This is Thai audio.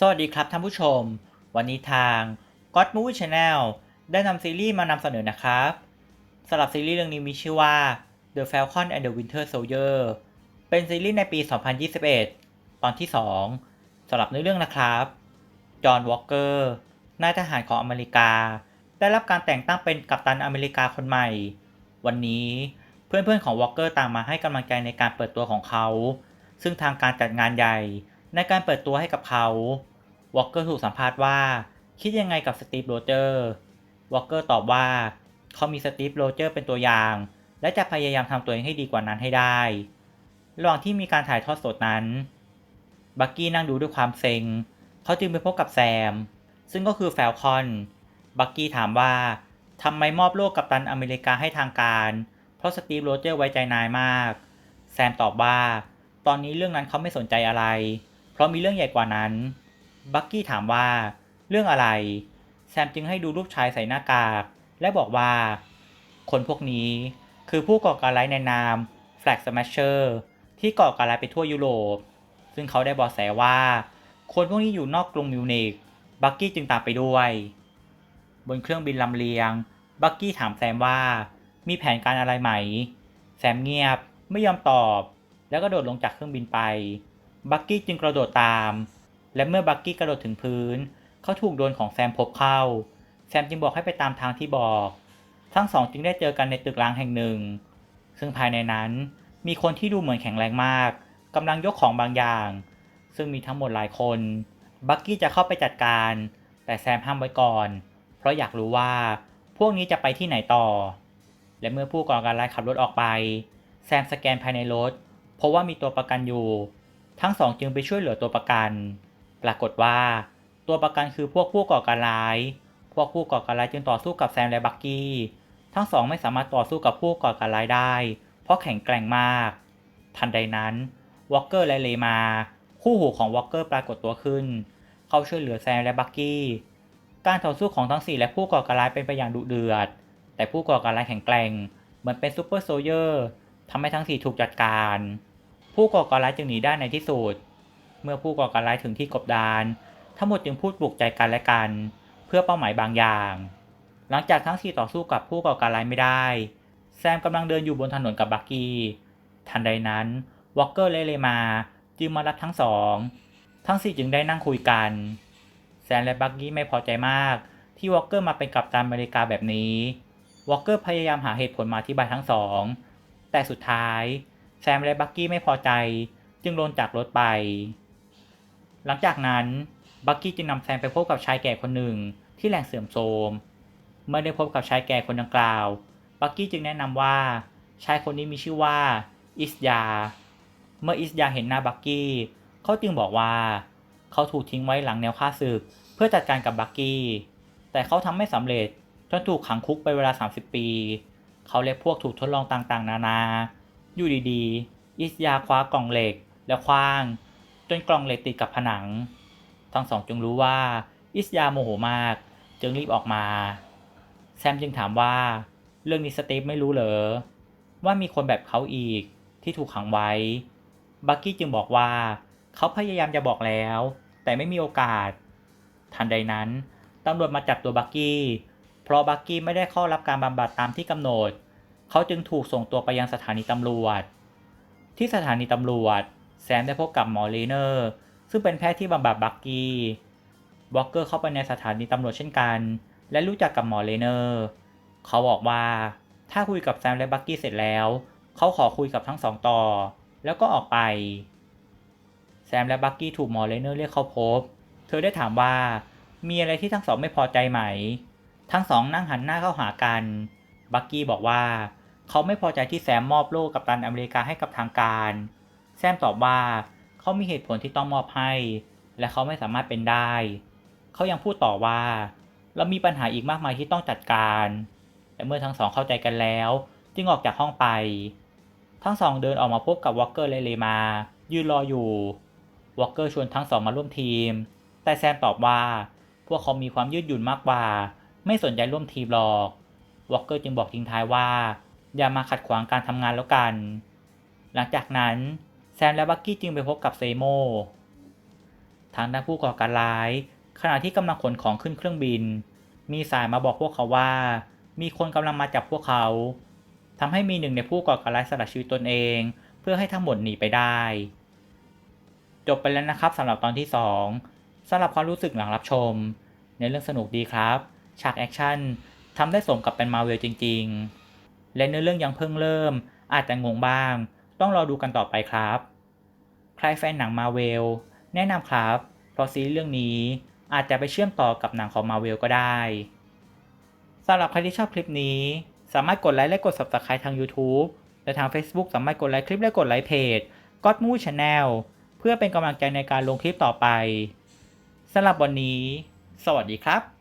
สวัสดีครับท่านผู้ชม วันนี้ทาง God Movie Channel ได้นำซีรีส์มานำเสนอนะครับสำหรับซีรีส์เรื่องนี้มีชื่อว่า The Falcon and the Winter Soldier เป็นซีรีส์ในปี 2021 ตอนที่ 2สำหรับในอเรื่องนะครับ จอห์นวอลเกอร์นายทหารของอเมริกา ได้รับการแต่งตั้งเป็นกัปตันอเมริกาคนใหม่ วันนี้เพื่อนๆของวอลเกอร์ต่างมาให้กำลังใจในการเปิดตัวของเขา ซึ่งทางการจัดงานใหญ่ ในการเปิดตัวให้กับเขาวอลเกอร์ถูกสัมภาษณ์ว่า คิดยังไงกับสตีฟโรเจอร์วอลเกอร์ตอบว่า เขามีสตีฟโรเจอร์เป็นตัวอย่าง และจะพยายามทำตัวเองให้ดีกว่านั้นให้ได้ ระหว่างที่มีการถ่ายทอดสดนั้น บักกี้นั่งดูด้วยความเซ็ง เขาจึงไปพบกับแซม ซึ่งก็คือแฟลคอน บักกี้ถามว่าทำไมมอบโล่กัปตันอเมริกาให้ทางการ เพราะสตีฟโรเจอร์ไว้ใจนายมาก แซมตอบว่า ตอนนี้เรื่องนั้นเขาไม่สนใจอะไร เพราะมีเรื่องใหญ่กว่านั้น บักกี้ถามว่าเรื่องอะไร แซมจึงให้ดูรูปชายใส่หน้ากาก และบอกว่า คนพวกนี้คือผู้ก่อการร้ายในนาม Flag Smasher ที่ก่อการร้ายไปทั่วยุโรป ซึ่งเขาได้บอกแสว่า คนพวกนี้อยู่นอกกรุงมิวนิกบักกี้จึงตามไปด้วย บนเครื่องบินลำเลียง บักกี้ถามแซมว่า มีแผนการอะไรไหม แซมเงียบไม่ยอมตอบ แล้วก็โดดลงจากเครื่องบินไป บักกี้จึงกระโดดตาม และเมื่อบักกี้กระโดดถึงพื้น เขาถูกโดนของแซมพบเข้า แซมจึงบอกให้ไปตามทางที่บอก ทั้งสองจึงได้เจอกันในตึกร้างแห่งหนึ่ง ซึ่งภายในนั้นมีคนที่ดูเหมือนแข็งแรงมากกำลังยกของบางอย่าง ซึ่งมีทั้งหมดหลายคน บักกี้จะเข้าไปจัดการ แต่แซมห้ามไว้ก่อน เพราะอยากรู้ว่าพวกนี้จะไปที่ไหนต่อ และเมื่อผู้ก่อการร้ายขับรถออกไป แซมสแกนภายในรถ เพราะว่ามีตัวประกันอยู่ ทั้งสองจึงไปช่วยเหลือตัวประกัน ปรากฏว่า ตัวประกันคือพวกผู้ก่อการร้าย พวกผู้ก่อการร้ายจึงต่อสู้กับแซมและบักกี้ ทั้งสองไม่สามารถต่อสู้กับผู้ก่อการร้ายได้ เพราะแข็งแกร่งมาก ทันใดนั้นวอลเกอร์และเลมา คู่หูของวอลเกอร์ปรากฏตัวขึ้น เขาช่วยเหลือแซมและบักกี้ การต่อสู้ของทั้งสี่และผู้ก่อการร้ายเป็นไปอย่างดุเดือด แต่ผู้ก่อการร้ายแข็งแกร่ง เหมือนเป็นซูเปอร์โซเยอร์ทำให้ทั้งสี่ถูกจัดการ ผู้ก่อการร้ายจึงหนีได้ในที่สุด เมื่อผู้ก่อการร้ายถึงที่กบดาน ทั้งหมดจึงพูดปลุกใจกันและกัน เพื่อเป้าหมายบางอย่าง หลังจากทั้งสี่ต่อสู้กับผู้ก่อการร้ายไม่ได้ แซมกำลังเดินอยู่บนถนนกับบักกี้ ทันใดนั้นวอลเกอร์แลเลมาจึงมารับทั้งสอง ทั้งสี่จึงได้นั่งคุยกัน แซมและบักกี้ไม่พอใจมาก ที่วอลเกอร์มาเป็นกัปตันอเมริกาแบบนี้ วอลเกอร์พยายามหาเหตุผลมาอธิบายทั้งสอง แต่สุดท้าย แซมและบักกี้ไม่พอใจจึงลงจากรถไป หลังจากนั้นบักกี้จึงนำแซมไปพบกับชายแก่คนหนึ่งที่แหล่งเสื่อมโทรม เมื่อได้พบกับชายแก่คนดังกล่าว บักกี้จึงแนะนำว่าชายคนนี้มีชื่อว่าอิสยา เมื่ออิสยาเห็นหน้าบักกี้เขาจึงบอกว่า เขาถูกทิ้งไว้หลังแนวฆ่าศึก เพื่อจัดการกับบักกี้ แต่เขาทำไม่สำเร็จจนถูกขังคุกไปเวลา 30 ปี เขาและพวกถูกทดลองต่างๆ นานา อยู่ดีๆ อิสยาคว้ากล่องเหล็กแล้วคว้าง จนกล่องเหล็กติดกับผนัง ทั้งสองจึงรู้ว่า อิสยาโมโหมาก จึงรีบออกมา แซมจึงถามว่า เรื่องนี้สตีฟไม่รู้เหรอ ว่ามีคนแบบเขาอีกที่ถูกขังไว้ บักกี้จึงบอกว่า เขาพยายามจะบอกแล้ว แต่ไม่มีโอกาส ทันใดนั้นตำรวจมาจับตัวบักกี้ เพราะบักกี้ไม่ได้เข้ารับการบำบัดตามที่กำหนด เขาจึงถูกส่งตัวไปยังสถานีตำรวจ ที่สถานีตำรวจ แซมได้พบกับหมอเลเนอร์ ซึ่งเป็นแพทย์ที่บำบัดบักกี้วอลเกอร์เข้าไปในสถานีตำรวจเช่นกัน และรู้จักกับหมอเลเนอร์ เขาบอกว่า ถ้าคุยกับแซมและบักกี้เสร็จแล้ว เขาขอคุยกับทั้งสองต่อ แล้วก็ออกไป แซมและบักกี้ถูกหมอเลเนอร์เรียกเข้าพบ เธอได้ถามว่า มีอะไรที่ทั้งสองไม่พอใจไหม ทั้งสองนั่งหันหน้าเข้าหากัน บักกี้บอกว่า เขาไม่พอใจที่แซมมอบโล่กับตันอเมริกาให้กับทางการ แซมตอบว่าเขามีเหตุผลที่ต้องมอบให้ และเขาไม่สามารถเป็นได้ เขายังพูดต่อว่า เรามีปัญหาอีกมากมายที่ต้องจัดการและเมื่อทั้งสองเข้าใจกันแล้ว จึงออกจากห้องไป ทั้งสองเดินออกมาพบกับวอลเกอร์และเลมา ยืนรออยู่วอลเกอร์ชวนทั้งสองมาร่วมทีม แต่แซมตอบว่า พวกเขามีความยืดหยุ่นมากกว่า ไม่สนใจร่วมทีมหรอกวอลเกอร์จึงบอกทิ้งท้ายว่า อย่ามาขัดขวางการทำงานแล้วกัน หลังจากนั้นแซมและบักกี้จึงไปพบกับเซโม ทางด้านผู้ก่อการร้าย ขณะที่กำลังขนของขึ้นเครื่องบิน มีสายมาบอกพวกเขาว่า มีคนกำลังมาจับพวกเขาทำให้มีหนึ่งในผู้ก่อการร้ายสละชีวิตตนเอง เพื่อให้ทั้งหมดหนีไปได้ จบไปแล้วนะครับสำหรับตอนที่ 2สำหรับความรู้สึกหลังรับชม ในเรื่องสนุกดีครับ ฉากแอคชั่นทำได้สมกับเป็นมาเวลจริง ๆ และเนื้อเรื่องยังเพิ่งเริ่ม อาจจะงงบ้าง ต้องรอดูกันต่อไปครับ ใครแฟนหนังมาเวลแนะนำครับ เพราะซีรีส์เรื่องนี้อาจจะไปเชื่อมต่อกับหนังของมาเวลก็ได้สำหรับใครที่ชอบคลิปนี้ สามารถกดไลค์และกด Subscribe ทาง YouTube และทาง Facebook สามารถกดไลค์คลิปและกดไลค์เพจ God Movie Channel เพื่อเป็นกำลังใจในการลงคลิปต่อไปสำหรับวันนี้ สวัสดีครับ